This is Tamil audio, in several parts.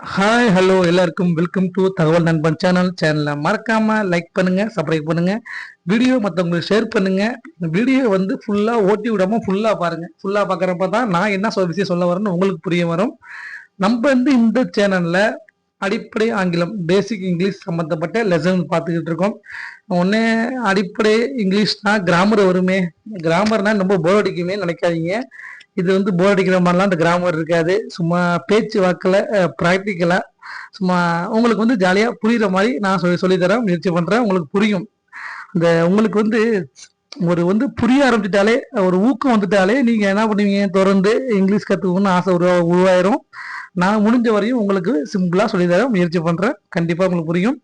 ஹாய் ஹலோ எல்லாருக்கும் welcome to Thagaval Nanban channel சேனலை மறக்காம லைக் பண்ணுங்க சப்ஸ்கிரைப் பண்ணுங்க. வீடியோ மற்றவங்களுக்கு ஷேர் பண்ணுங்க. வீடியோ வந்து ஃபுல்லா ஓட்டி விடாம ஃபுல்லா பாருங்க. ஃபுல்லா பார்க்குறப்ப தான் நான் என்ன விஷயம் சொல்ல வரேன்னு உங்களுக்கு புரிய வரும். நம்ம வந்து இந்த சேனல்ல அடிப்படை ஆங்கிலம் பேசிக் இங்கிலீஷ் சம்மந்தப்பட்ட லெசன் பார்த்துக்கிட்டு இருக்கோம். ஒன்னே அடிப்படை இங்கிலீஷ்னா கிராமர் வருமே. கிராமர்னா ரொம்ப போர் அடிக்குமே நினைக்காதீங்க. இது வந்து போர் அடிக்கிற மாதிரிலாம் அந்த கிராமர் இருக்காது. சும்மா பேச்சு வாக்கில் ப்ராக்டிக்கலாக சும்மா உங்களுக்கு வந்து ஜாலியாக புரிகிற மாதிரி நான் சொல்லி சொல்லித்தரேன் முயற்சி பண்ணுறேன் உங்களுக்கு புரியும். இந்த உங்களுக்கு வந்து ஒரு வந்து புரிய ஆரம்பிச்சிட்டாலே ஒரு ஊக்கம் வந்துட்டாலே நீங்கள் என்ன பண்ணுவீங்க? தொடர்ந்து இங்கிலீஷ் கற்றுக்கணும்னு ஆசை உருவா உருவாயிரும். நான் முடிஞ்ச வரையும் உங்களுக்கு சிம்பிளாக சொல்லித்தரேன் முயற்சி பண்ணுறேன் கண்டிப்பாக உங்களுக்கு புரியும்.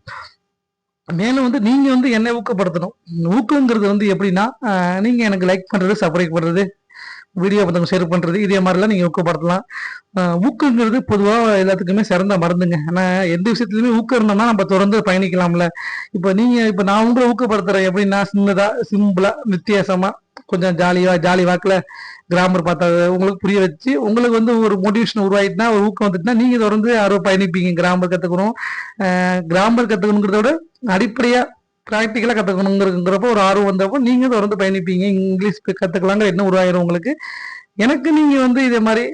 மேலும் வந்து நீங்கள் வந்து என்னை ஊக்கப்படுத்தணும். ஊக்கங்கிறது வந்து எப்படின்னா நீங்கள் எனக்கு லைக் பண்ணுறது சப்ஸ்கிரைப் பண்ணுறது வீடியோ மற்றவங்க ஷேர் பண்ணுறது இதே மாதிரிலாம் நீங்கள் ஊக்கப்படுத்தலாம். ஊக்குங்கிறது பொதுவாக எல்லாத்துக்குமே சிறந்த மருந்துங்க. ஆனால் எந்த விஷயத்துலையுமே ஊக்கம் இருந்தோம்னா நம்ம தொடர்ந்து பயணிக்கலாம்ல. இப்போ நீங்கள் இப்போ நான் உங்களை ஊக்கப்படுத்துகிறேன் எப்படின்னா சின்னதாக சிம்பிளாக வித்தியாசமாக கொஞ்சம் ஜாலியாக ஜாலி வாக்கில் கிராமர் பார்த்தா உங்களுக்கு புரிய வச்சு உங்களுக்கு வந்து ஒரு மோட்டிவேஷன் உருவாயிட்டுனா ஒரு ஊக்கம் வந்துட்டுனா நீங்கள் தொடர்ந்து யாரோ பயணிப்பீங்க. கிராமர் கற்றுக்கணும் கிராமர் கற்றுக்கணுங்கிறத விட அடிப்படையாக ப்ராக்டிக்கலாக கத்துக்கணுங்கிறப்போ ஒரு ஆர்வம் வந்தப்போ நீங்கள் தொடர்ந்து பயணிப்பீங்க. இங்கிலீஷ் கற்றுக்கலாங்கிற என்ன உருவாயிரும் உங்களுக்கு. எனக்கு நீங்கள் வந்து இதே மாதிரி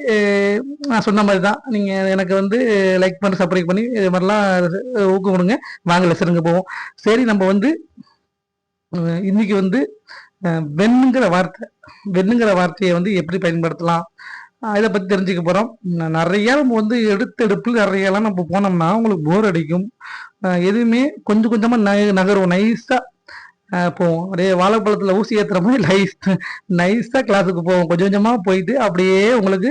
நான் சொன்ன மாதிரி தான். நீங்கள் எனக்கு வந்து லைக் பண்ணி சப்ரைக் பண்ணி இது மாதிரிலாம் ஊக்கம் கொடுங்க. வாங்க லெசனுங்க போவோம். சரி நம்ம வந்து இன்னைக்கு வந்து வெண்ணுங்கிற வார்த்தை வெண்ணுங்கிற வார்த்தையை வந்து எப்படி பயன்படுத்தலாம்? இதை பற்றி தெரிஞ்சுக்க போகிறோம் நிறையா நம்ம வந்து எடுத்தெடுப்பில் நிறையலாம் நம்ம போனோம்னா உங்களுக்கு போர் அடிக்கும். எதுவுமே கொஞ்சம் கொஞ்சமாக ந நகரும். நைஸாக போவோம். அப்படியே வாழைப்பழத்தில் ஊசி ஏற்றுற மாதிரி நைஸ் நைஸாக கிளாஸுக்கு போவோம். கொஞ்சம் கொஞ்சமாக போயிட்டு அப்படியே உங்களுக்கு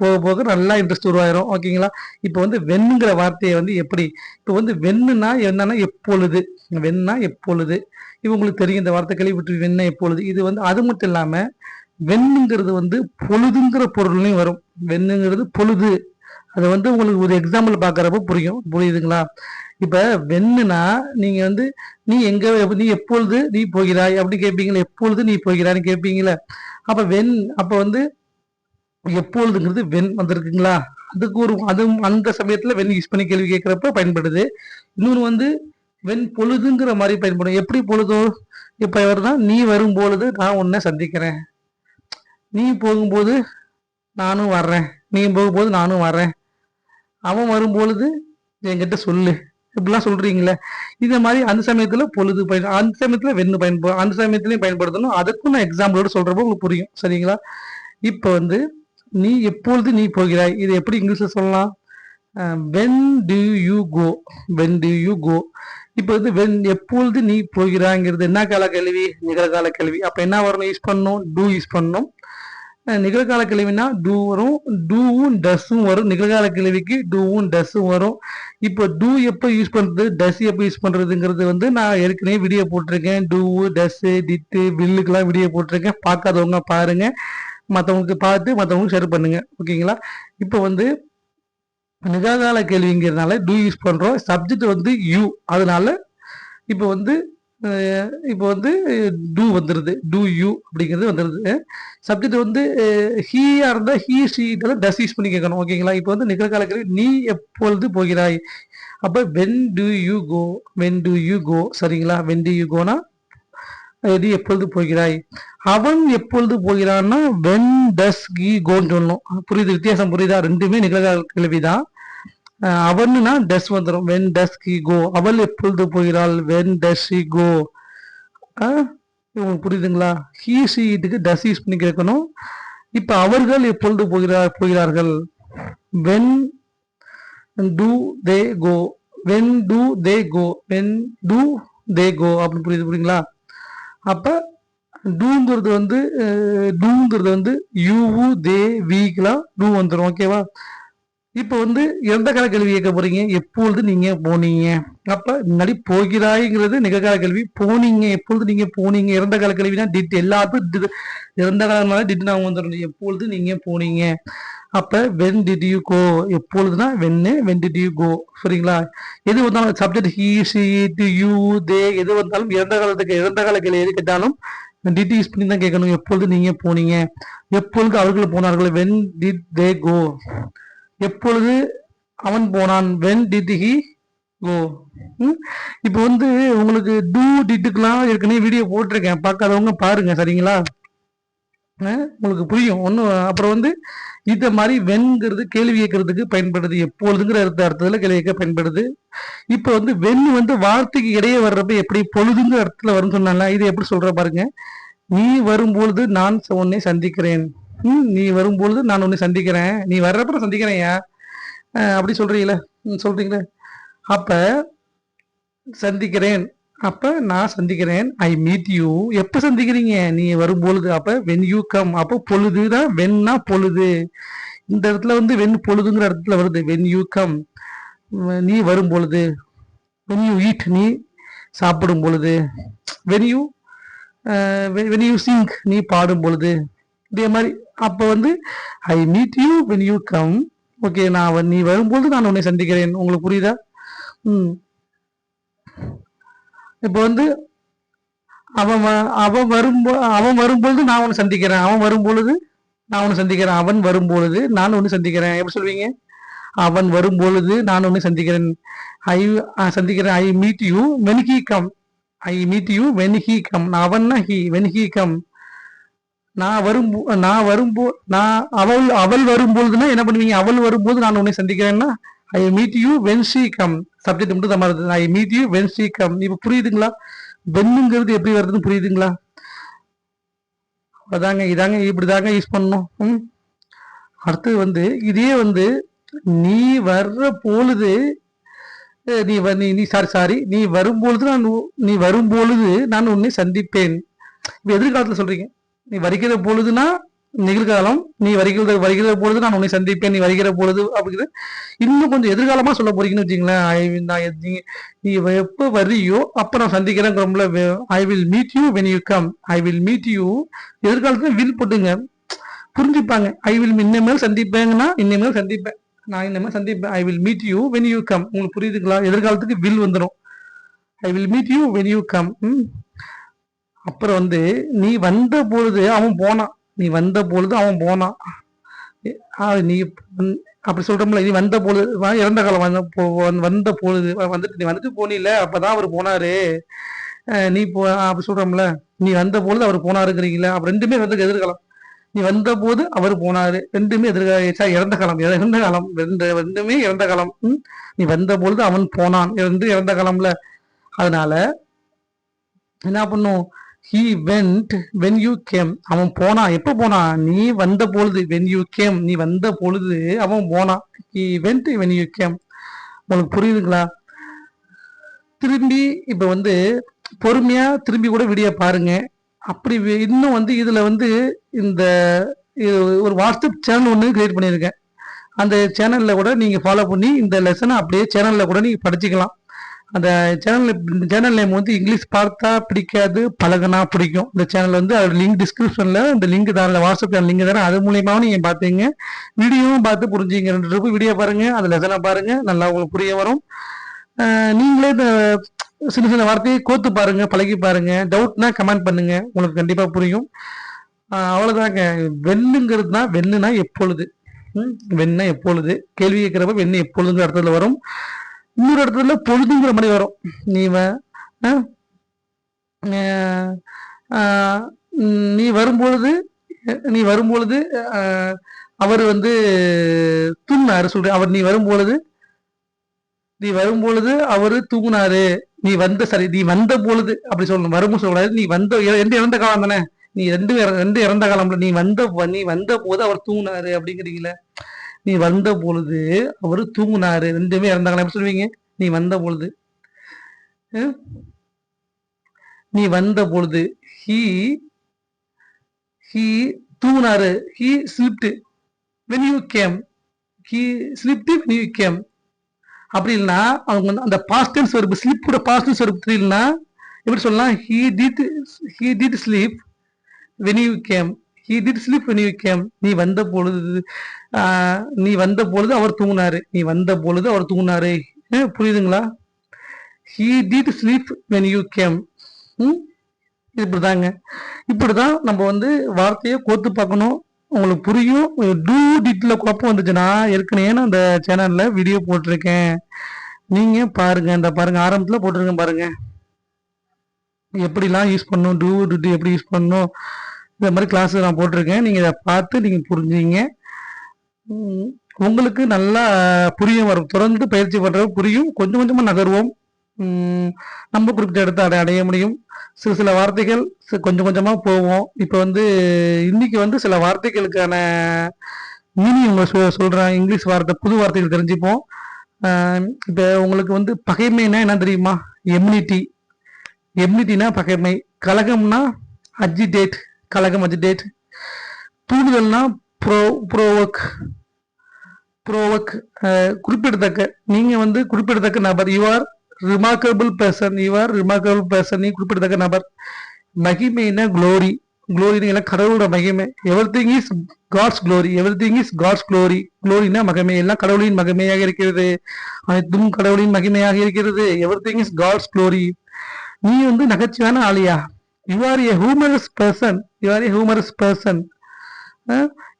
போக போக நல்லா இன்ட்ரெஸ்ட் உருவாயிரும். ஓகேங்களா இப்போ வந்து வெண்ணுங்கிற வார்த்தையை வந்து எப்படி? இப்போ வந்து வெண்ணுனா என்னன்னா எப்பொழுது? வெண்ணா எப்பொழுது? இது உங்களுக்கு தெரியும். இந்த வார்த்தை கேள்விப்பட்டு வெண்ண எப்பொழுது? இது வந்து அது மட்டும் இல்லாமல் வெண்ணுங்கிறது வந்து பொழுதுங்கிற பொருள்லையும் வரும். வெண்ணுங்கிறது பொழுது. அது வந்து உங்களுக்கு ஒரு எக்ஸாம்பிள் பார்க்குறப்ப புரியும். புரியுதுங்களா? இப்போ வெண்ணுனா நீங்கள் வந்து நீ எங்கே நீ எப்பொழுது நீ போகிறாய்? அப்படின்னு கேட்பீங்களா எப்பொழுது நீ போகிறான்னு கேட்பீங்களா அப்போ வெண் அப்போ வந்து எப்பொழுதுங்கிறது வெண் வந்திருக்குங்களா? அதுக்கு ஒரு அது அந்த சமயத்தில் வெண் யூஸ் பண்ணி கேள்வி கேட்குறப்ப பயன்படுது. இன்னொன்று வந்து வெண் பொழுதுங்கிற மாதிரி பயன்படும். எப்படி பொழுதோ? இப்போ வருதுன்னா நீ வரும் பொழுது நான் உன்னை சந்திக்கிறேன். நீ போகும்போது நானும் வர்றேன். நீ போகும்போது நானும் வர்றேன். அவன் வரும்பொழுது என்கிட்ட சொல்லு. இப்படிலாம் சொல்றீங்களே. இந்த மாதிரி அந்த சமயத்துல பொழுது பயன் அந்த சமயத்துல வெண்ணு பயன்படு அந்த சமயத்துலயும் பயன்படுத்தணும். அதுக்கும் நான் எக்ஸாம்பிளோட சொல்றப்போ உங்களுக்கு புரியும். சரிங்களா? இப்போ வந்து நீ எப்பொழுது நீ போகிறாய்? இது எப்படி இங்கிலீஷ்ல சொல்லலாம்? When do you go when do you go இப்போ வந்து வென் எப்பொழுது நீ போகிறாங்கிறது என்ன கால கேள்வி நிகழ்கால கேள்வி அப்ப என்ன வரணும்? யூஸ் பண்ணணும்? டூ யூஸ் பண்ணணும். நிகழ்கால கிழவினா டூ வரும் டூவும் டஸ்ஸும் வரும். நிகழ்கால கேள்விக்கு டூவும் டஸ்ஸும் வரும். இப்போ டூ எப்போ யூஸ் பண்ணுறது டஸ் எப்போ யூஸ் பண்ணுறதுங்கிறது வந்து நான் ஏற்கனவே வீடியோ போட்டிருக்கேன். டூவு டஸ்ஸு டிட்டு வில்லுக்கெல்லாம் வீடியோ போட்டிருக்கேன். பார்க்காதவங்க பாருங்க. மற்றவங்களுக்கு பார்த்து மற்றவங்களுக்கு ஷேர் பண்ணுங்கள் ஓகேங்களா இப்போ வந்து நிகழ்கால கேள்விங்கிறதுனால டூ யூஸ் பண்ணுறோம் சப்ஜெக்ட் வந்து யூ அதனால இப்போ வந்து இப்போ வந்து டூ வந்துடுது டூ யூ அப்படிங்கிறது வந்துடுது சப்ஜெக்ட் வந்து ஹீயாக இருந்தால் ஹீ ஷீ டஸ் யூஸ் பண்ணி கேட்கணும். ஓகேங்களா இப்போ வந்து நிகழ்கால கேள்வி நீ எப்பொழுது போகிறாய்? அப்போ when do you go when do you go சரிங்களா? வென் டு யூ கோனா நீ எப்பொழுது போகிறாய்? அவன் எப்பொழுது போகிறான்னா வென் டஸ் கி கோன்னு சொல்லணும். புரியுது? வித்தியாசம் புரியுதா? ரெண்டுமே நிகழ்கால கேள்வி தான் அவனுனா டஸ் வந்துடும் வென் டஸ் கி கோ அவள் எப்பொழுது போகிறாள்? வென் டஸ் ஷி கோ உங்களுக்கு புரியுதுங்களா? ஹீ இதுக்கு டஸ் யூஸ் பண்ணி கேட்கணும். இப்போ அவர்கள் எப்பொழுது போகிறார் போகிறார்கள்? When do they go when do they go when do they go அப்படின்னு புரியுது புரியுங்களா அப்போ டூங்கிறது வந்து டூங்கிறது வந்து யூ தே வீக்கெலாம் டூ வந்துடும் ஓகேவா இப்போ வந்து எந்த கால கேள்வி கேட்க போறீங்க? எப்பொழுது நீங்க போனீங்க? அப்ப முன்னாடி போகிறாய்ங்கிறது நிகழ்கால கேள்வி போனீங்க. எப்பொழுது நீங்க போனீங்க? இறந்த கால கேள்வினா டிட் எல்லாத்துக்கும் இறந்த காலம்னால டிட் நான் வந்துடணும். எப்பொழுது நீங்க போனீங்க? அப்ப வென் டிட் யூ கோ எப்பொழுதுனா வென்னு வென் டிட் யூ கோ சரிங்களா? எது வந்தாலும் subject he she do you they எது வந்தாலும் இறந்த காலத்துக்கு இறந்த கால கேள்வி எது கேட்டாலும் டிட் யூஸ் பண்ணி தான் கேட்கணும். எப்பொழுது நீங்க போனீங்க? எப்பொழுது அவர்கள் போனார்கள்? வென் டிட் தே கோ எப்பொழுது அவன் போனான்? வென் டிட் ஹி கோ இப்போ வந்து உங்களுக்கு டூ டிட்டுக்கெல்லாம் ஏற்கனவே வீடியோ போட்டிருக்கேன். பார்க்காதவங்க பாருங்க சரிங்களா? உங்களுக்கு புரியும். ஒன்றும் அப்புறம் வந்து இதை மாதிரி வெண்ங்கிறது கேள்வி கேட்கறதுக்கு பயன்படுது. எப்பொழுதுங்கிற அர்த்த அர்த்தத்தில் கேள்வி கேட்க பயன்படுது. இப்போ வந்து வெண் வந்து வார்த்தைக்கு இடையே வர்றப்ப எப்படி பொழுதுங்கிற அர்த்தத்தில் வரும்னு சொன்னால இது எப்படி சொல்கிற பாருங்க. நீ வரும்பொழுது நான் உன்னை சந்திக்கிறேன். ம், நீ வரும்பொழுது நான் உன்னை சந்திக்கிறேன். நீ வர்றப்ப சந்திக்கிறேன் ஏன் அப்படி சொல்றீங்களே? ம், சொல்றீங்களே? அப்ப சந்திக்கிறேன். அப்ப நான் சந்திக்கிறேன். ஐ மீட் யூ எப்ப சந்திக்கிறீங்க? நீ வரும்பொழுது அப்ப வென் யூ கம் அப்போ பொழுதுதான் வென்னா பொழுது. இந்த இடத்துல வந்து வெண் பொழுதுங்கிற இடத்துல வருது. வென் யூ கம் நீ வரும் பொழுது வென் யூ ஈட் நீ சாப்பிடும் பொழுது when you when you sing நீ பாடும் பொழுது இதே மாதிரி அப்போ வந்து I meet you when you come okay நான் நீ வரும்பொழுது நான் உன்னை சந்திக்கிறேன். உங்களுக்கு புரியுதா? ம். இப்போ வந்து அவன் வ- அவன் வரும்போ அவன் வரும்பொழுது நான் உன்னை சந்திக்கிறேன். அவன் வரும்பொழுது நான் உன்னை சந்திக்கிறேன். அவன் வரும்பொழுது நான் உன்னை சந்திக்கிறேன். எப்படி சொல்வீங்க? அவன் வரும்பொழுது நான் உன்னை சந்திக்கிறேன். ஐ சந்திக்கிறேன். I meet you when he come I meet you when he come நான் அவன்னா ஹீ வென் ஹீ கம் நான் வரும் நான் வரும்போ நான் அவள் அவள் வரும்பொழுதுனா என்ன பண்ணுவீங்க? அவள் வரும்போது நான் உன்னை சந்திக்கிறேன்னா I meet you when she come subject மட்டும் தான் மாறுது I meet you when she come இப்போ புரியுதுங்களா? வென்னுங்கிறது எப்படி வருதுன்னு புரியுதுங்களா? அதாங்க இதாங்க இப்படிதாங்க யூஸ் பண்ணணும். ம். அடுத்தது வந்து இதே வந்து நீ வர்ற பொழுது நீ வ- நீ நீ சாரி சாரி நீ வரும்பொழுது நான் நீ வரும்பொழுது நான் உன்னை சந்திப்பேன். இப்போ எதிர்காலத்தில் சொல்றீங்க. நீ வருகிற பொழுதுனா நிகழ்காலம் நீ வருகிற வருகிற பொழுது நான் உன்னை சந்திப்பேன் நீ வருகிற பொழுது அப்படிங்கிறது இன்னும் கொஞ்சம் எதிர்காலமா சொல்ல போறீங்கன்னு வச்சுங்களேன் ஐ நான் நீ நீ எப்போ வர்றியோ அப்போ நான் சந்திக்கிறேங்கிறோம்ல I will meet you when you come I will meet you எதிர்காலத்துல வில் போட்டுங்க. புரிஞ்சுப்பாங்க. ஐ வில் இன்னமேல் சந்திப்பேங்கன்னா இன்னமேல் சந்திப்பேன். நான் இனிமேல் சந்திப்பேன். I will meet you when you come உங்களுக்கு புரியுதுங்களா? எதிர்காலத்துக்கு வில் வந்துடும் I will meet you when you come அப்புறம் வந்து நீ வந்த பொழுது அவன் போனான். நீ வந்த பொழுது அவன் போனான். நீ அப்படி சொல்றோம்ல நீ வந்த பொழுது இறந்த காலம் வந்த வந்த- பொழுது வந்துட்டு நீ வந்துட்டு போனில அப்பதான் அவர் போனாரு. நீ போ அப்படி சொல்றோம்ல நீ வந்த பொழுது அவர் போனாருங்கிறீங்களா அப்ப ரெண்டுமே வந்து எதிர்காலம். நீ வந்த போது அவர் போனாரு ரெண்டுமே எதிர்கால இறந்த காலம் இறந்த காலம் ரெண்டு ரெண்டுமே இறந்த காலம். நீ வந்த பொழுது அவன் போனான் ரெண்டு இறந்த காலம்ல. அதனால என்ன பண்ணும் he went when you came அவன் போனான் எப்போ போனான் நீ வந்த பொழுது வென் யூ கேம் நீ வந்த பொழுது அவன் போனான் he went when you came உங்களுக்கு புரியுதுங்களா? திரும்பி இப்போ வந்து பொறுமையாக திரும்பி கூட விடிய பாருங்க. அப்படி வி- இன்னும் வந்து இதில் வந்து இந்த ஒரு வாட்ஸ்அப் சேனல் ஒன்று கிரியேட் பண்ணியிருக்கேன் அந்த சேனலில் கூட நீங்கள் ஃபாலோ பண்ணி இந்த லெசனை அப்படியே சேனலில் கூட நீங்கள் படிச்சுக்கலாம். அந்த சேனல் சேனல் நேம் வந்து இங்கிலீஷ் பார்த்தா பிடிக்காது பழகுனா பிடிக்கும். இந்த சேனல் வந்து அது லிங்க் டிஸ்கிரிப்ஷனில் இந்த லிங்க் தான் வாட்ஸ்அப் சேனல் லிங்க் தானே அது மூலியமாவும் நீங்கள் பார்த்தீங்க வீடியோவும் பார்த்து புரிஞ்சுங்க ரெண்டு ரூபாய் வீடியோ பாருங்க அந்த லெசனை பாருங்க நல்லா உங்களுக்கு புரிய வரும். நீங்களே இந்த சின்ன சின்ன வார்த்தையை கோத்து பாருங்க பழகி பாருங்க. டவுட்னா கமெண்ட் பண்ணுங்க உங்களுக்கு கண்டிப்பா புரியும். அவ்வளோதாங்க அவ்வளவுதாங்க. வெண்ணுங்கிறது தான் வெண்ணுனா எப்பொழுது வெண்ணா எப்பொழுது? கேள்வி கேட்கிறப்ப வெண்ணு எப்பொழுதுங்கிற இடத்துல வரும். இன்னொரு இடத்துல பொழுதுங்கிற மாதிரி வரும். நீ வ- நீ வரும்பொழுது நீ வரும்பொழுது அவர் வந்து தூங்கினாரு சொல்ற அவர் நீ வரும்பொழுது நீ வரும்பொழுது அவரு தூங்கினாரு. நீ வந்த சரி நீ வந்த பொழுது அப்படி சொல்லணும். வரும்போது சொல்லக்கூடாது. நீ வந்த ரெண்டு இறந்த காலம் தானே? நீ ரெண்டு இற- ரெண்டு இறந்த காலம்ல நீ வந்த நீ வந்த போது அவர் தூங்கினாரு அப்படிங்கிறீங்களே. நீ வந்த பொழுது அவரு தூங்குனாரு. ரெண்டுமே இறந்தாங்களா? எப்படி சொல்லுவீங்க? நீ வந்த பொழுது நீ வந்த பொழுது he he தூங்குனாரு. He slept when you came he slept when you came அப்படி இல்லைன்னா அவங்க வந்து அந்த பாஸ்டன்ஸ் டென்ஸ் வருது ஸ்லிப் கூட பாஸ்ட் வருது தெரியலனா எப்படி சொல்லலாம்? He did he did sleep when you came he did sleep when you came நீ வந்த பொழுது நீ வந்த பொழுது அவர் தூங்கினாரு. நீ வந்த பொழுது அவர் தூங்கினாரு. புரியுதுங்களா? He did sleep when you came இப்படிதாங்க. இப்படிதான் நம்ம வந்து வார்த்தையை கோத்து பார்க்கணும். உங்களுக்கு புரியும். டூ டிட்ல குழப்பம் வந்துச்சுன்னா ஏற்கனவே நான் அந்த சேனல்ல வீடியோ போட்டிருக்கேன். நீங்க பாருங்க. இந்த பாருங்க. ஆரம்பத்துல போட்டிருக்கேன் பாருங்க. எப்படிலாம் யூஸ் பண்ணணும்? டூ டிட் எப்படி யூஸ் பண்ணணும்? இந்த மாதிரி கிளாஸ் நான் போட்டிருக்கேன். நீங்கள் இதை பார்த்து நீங்கள் புரிஞ்சுங்க உங்களுக்கு நல்லா புரியும் வரும். தொடர்ந்து பயிற்சி பண்ணுறது புரியும். கொஞ்சம் கொஞ்சமாக நகர்வோம். நம்ம குறிப்பிட்ட இடத்த அடை அடைய முடியும். சில சில வார்த்தைகள் கொஞ்சம் கொஞ்சமாக போவோம். இப்போ வந்து இன்னைக்கு வந்து சில வார்த்தைகளுக்கான மீனிங் உங்களை சொ- சொல்கிறேன் இங்கிலீஷ் வார்த்தை புது வார்த்தைகள் தெரிஞ்சுப்போம். இப்போ உங்களுக்கு வந்து பகைமைனா என்ன தெரியுமா? எம்னிட்டி. எம்யூனிட்டினா பகைமை. கழகம்னா அஜிடேட் கழகம் அஜிடேட் தூண்டுதல்னா ப்ரோ ப்ரோவக் ப்ரோவக் குறிப்பிடத்தக்க. நீங்கள் வந்து குறிப்பிடத்தக்க நபர். You are remarkable person you are remarkable person நீ குறிப்பிடத்தக்க நபர். மகிமைனா குளோரி குளோரினா கடவுளோட மகிமை. Everything is God's glory everything is God's glory குளோரினா மகிமை. எல்லாம் கடவுளின் மகிமையாக இருக்கிறது. அனைத்தும் கடவுளின் மகிமையாக இருக்கிறது. Everything is God's glory நீ வந்து நகைச்சுவையான ஆளியா? You are a humorous person you are a humorous person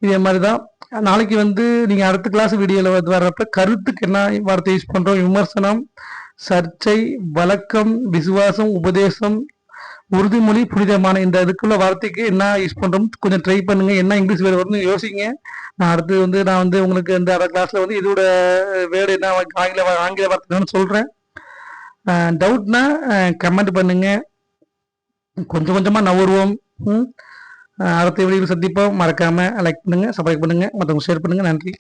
இதே மாதிரி தான் நாளைக்கு வந்து நீங்கள் அடுத்த கிளாஸ் வீடியோவில் வர்றப்ப கருத்துக்கு என்ன வார்த்தை யூஸ் பண்ணுறோம் விமர்சனம் சர்ச்சை வழக்கம் விசுவாசம் உபதேசம் உறுதிமொழி புனிதமான இந்த இதுக்குள்ள வார்த்தைக்கு என்ன யூஸ் பண்ணுறோம் கொஞ்சம் ட்ரை பண்ணுங்க. என்ன இங்கிலீஷ் வேர்டு வரும்னு யோசிங்க. நான் அடுத்து வந்து நான் வந்து உங்களுக்கு இந்த அடுத்த கிளாஸில் வந்து இதோட வேர்டு என்ன ஆங்கில ஆங்கில வார்த்தைன்னு சொல்கிறேன் டவுட்னா கமெண்ட் பண்ணுங்கள் கொஞ்சம் கொஞ்சமாக நவருவோம். ம். அடுத்த வீடியோவில் சந்திப்போம். மறக்காமல் லைக் பண்ணுங்கள் சப்ஸ்கிரைப் பண்ணுங்கள் மற்றவங்க ஷேர் பண்ணுங்கள் நன்றி.